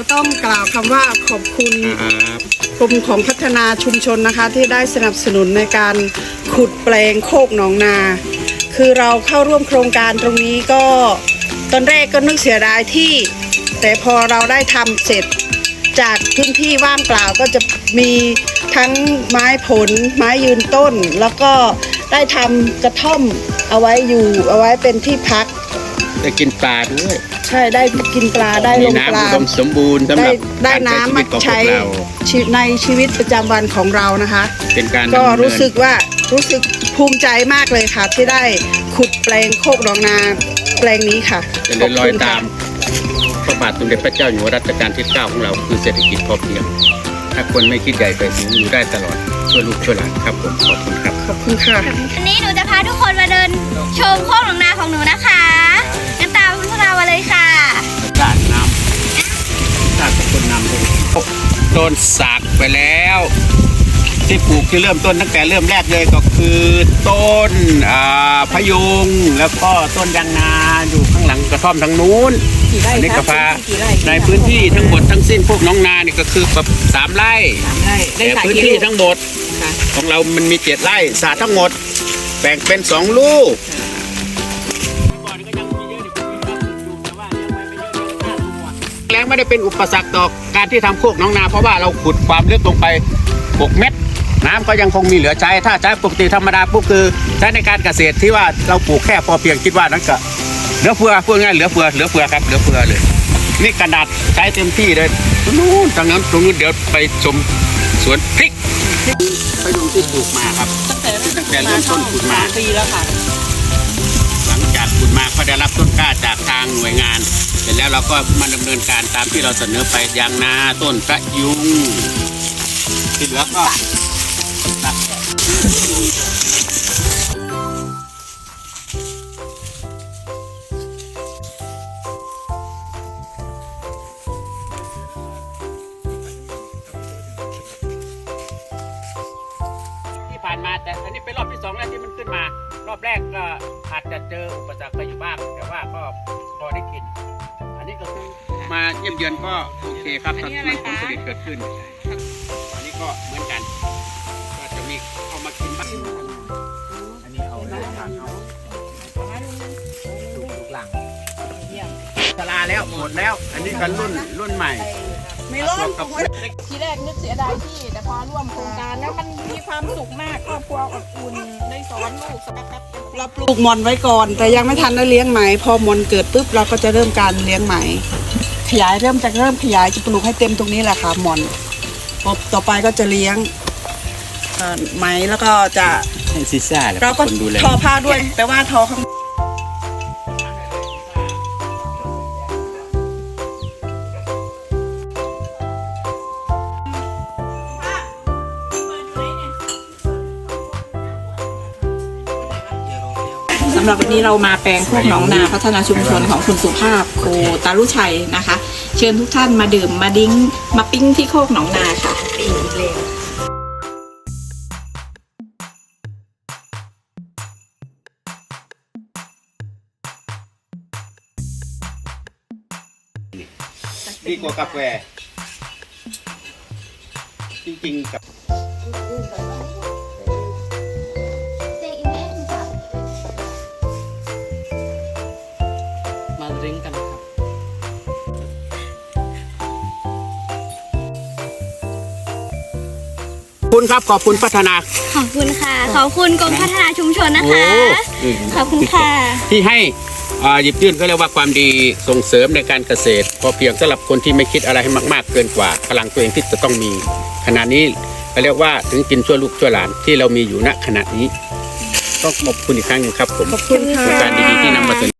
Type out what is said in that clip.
ก็ต้องกล่าวคำว่าขอบคุณครับกรมของพัฒนาชุมชนนะคะ ที่ได้สนับสนุนในการขุดแปลงโคกหนองนา คือเราเข้าร่วมโครงการตรงนี้ก็ตอนแรกก็นึกเสียดายที่ แต่พอเราได้ทำเสร็จ จากพื้นที่ว่างเปล่าก็จะมีทั้งไม้ผล ไม้ยืนต้น แล้วก็ได้ทำกระท่อมเอาไว้อยู่เอาไว้เป็นที่พักได้กินปลาด้วย ใช่ได้กินปลาได้ลมีงปน้ำลาอุดมสมบูรณ์สำหได้รับได้การใช้น้ำชีมาวิตของพวใช้กเราชีวิตในชีวิตประจำวันของเรานะคะ เป็นการก็ดำเนิน รู้สึกว่ารู้สึกภูมิใจมากเลยค่ะ ที่ได้ขุดแปลงโคกดองนาแปลงนี้ค่ะจะเดินรอยขบคุณตามพระบาทสมเด็จพระเจ้าอยู่หัวรัชกาลที่ 9 ของเราคือเศรษฐกิจพอเพียง ถ้าคนไม่คิดใหญ่ไปสูงอยู่ได้ตลอดช่วยลูกช่วยหลานครับผมขอบคุณครับ ขอบคุณค่ะ วันนี้หนูจะพาทุกคนมาเดินชมโคกหนองนาของหนูนะคะงั้นตามพวก เรามาเลยค่ะการนำการเป็นคนนำเลยต้นสากไปแล้ว ที่ปลูกที่เริ่มต้นตั้งแต่เริ่มแรกเลยก็คือต้นอ่าพะยุงแล้วก็ต้นยางนาอยู่ข้างหลังกระท่อมทางนู้นกี่ไร่อันนี้คก็รับพากี่ไร่ในพื้นที่ทั้งหมดทั้งสิ้นพวกน้องนานี่ก็คือแบบสามไร่ไร่ได้แต่สายพื้นกี่ที่ลูกทั้งหมดค่ะของเรามันมีเจ็ดไร่สาทั้งหมดแบ่งเป็นสองลูก งไม่ได้เป็นอุปสรรคต่อการที่ทำโคกน้องนา เพราะว่าเราขุดความลึกลงไป 6 เมตร น้ำก็ยังคงมีเหลือใช้ ถ้าใช้ปกติธรรมดาปุ๊บคือใช้ในการเกษตรที่ว่าเราปลูกแค่พอเพียงคิดว่านั้นก็เหลือเฟือพูดง่ายๆเหลือเฟือเหลือเฟือครับเหลือเฟือเลย นี่ขนาดใช้เต็มที่เลยตรงนู้นทางนั้นตรงนู้นเดี๋ยวไปชมสวนพริกไปดูที่ปลูกมาครับตั้งแต่เริ่มต้นขุดมาปีแล้วค่ะ หลังจากขุดมาก็ได้รับต้น แล้วเราก็มาดำเนินการตามที่เราเสนอไปยางนาต้นพระยุงที่เหลือก็ตัดที่ผ่านมาแต่อันนี้เป็นรอบที่สองแล้วที่มันขึ้นมา รอบแรกก็อาจจะเจออุปสรรคไปอยู่บ้างแต่ว่าก็พอได้กิน นนี้ก็คือมาเยี่ยมเยือนก็โอเคครับอันนี้ถ้าอะไรมีผลคะผลิตเกิดขึ้นอันนี้ก็เหมือนกันก็จะมีเอามากินบ้างอันนี้เอาเลยทานเอาลูกหลังสลาแล้วหมดแล้ว อันนี้ก็รุ่นรุ่นใหม่ ไม่ร้อนกับทีแรกนึกเสียดายที่ แต่พอร่วมโครงการแล้วมันมีความสุขมากครอบครัวอบอุ่นได้สอนลูกสารพัดเราปลูกหมอนไว้ก่อน แต่ยังไม่ทันได้เลี้ยงไหม พอหมอนเกิดปุ๊บเราก็จะเริ่มการเลี้ยงไหม ขยายเริ่มจากเริ่มขยายจะปลูกให้เต็มตรงนี้แหละค่ะหมอนพอต่อไปก็จะเลี้ยงเอ่อไหมแล้วก็จะ ให้ซิซ่าแหละเราก็คนดูแล ทอผ้าด้วยแต่ว่าทอข้างำหรับวันนี้เรามาแปลงโคกหนองนาพัฒนาชุมชนของคุณสุภาพโคตาลุชัยนะคะ เชิญทุกท่านมาดื่มมาดิ้งมาปิ้งที่โคกหนองนาค่ะดีกว่ากาแฟจริงๆกับ ดริงก์กันครับขอบคุณครับขอบคุณพัฒนาขอบคุณค่ะ ขอบคุณกรมพัฒนาชุมชนนะโอ้คะ ขอบคุณค่ะ ที่ให้อ่าหยิบยื่นก็เรียกว่าความดีส่งเสริมในการเกษตร พอเพียงสำหรับคนที่ไม่คิดอะไรให้มาก ๆ เกินกว่า พลังตัวเองที่จะต้องมี ขณะนี้เขาเรียกว่าถึงกินชั่วลูกชั่วหลานที่เรามีอยู่ณขณะนี้ ต้องขอบคุณอีกครั้งหนึงครับผมขอบคุณค่ะในการดีๆที่นำมาเสนอ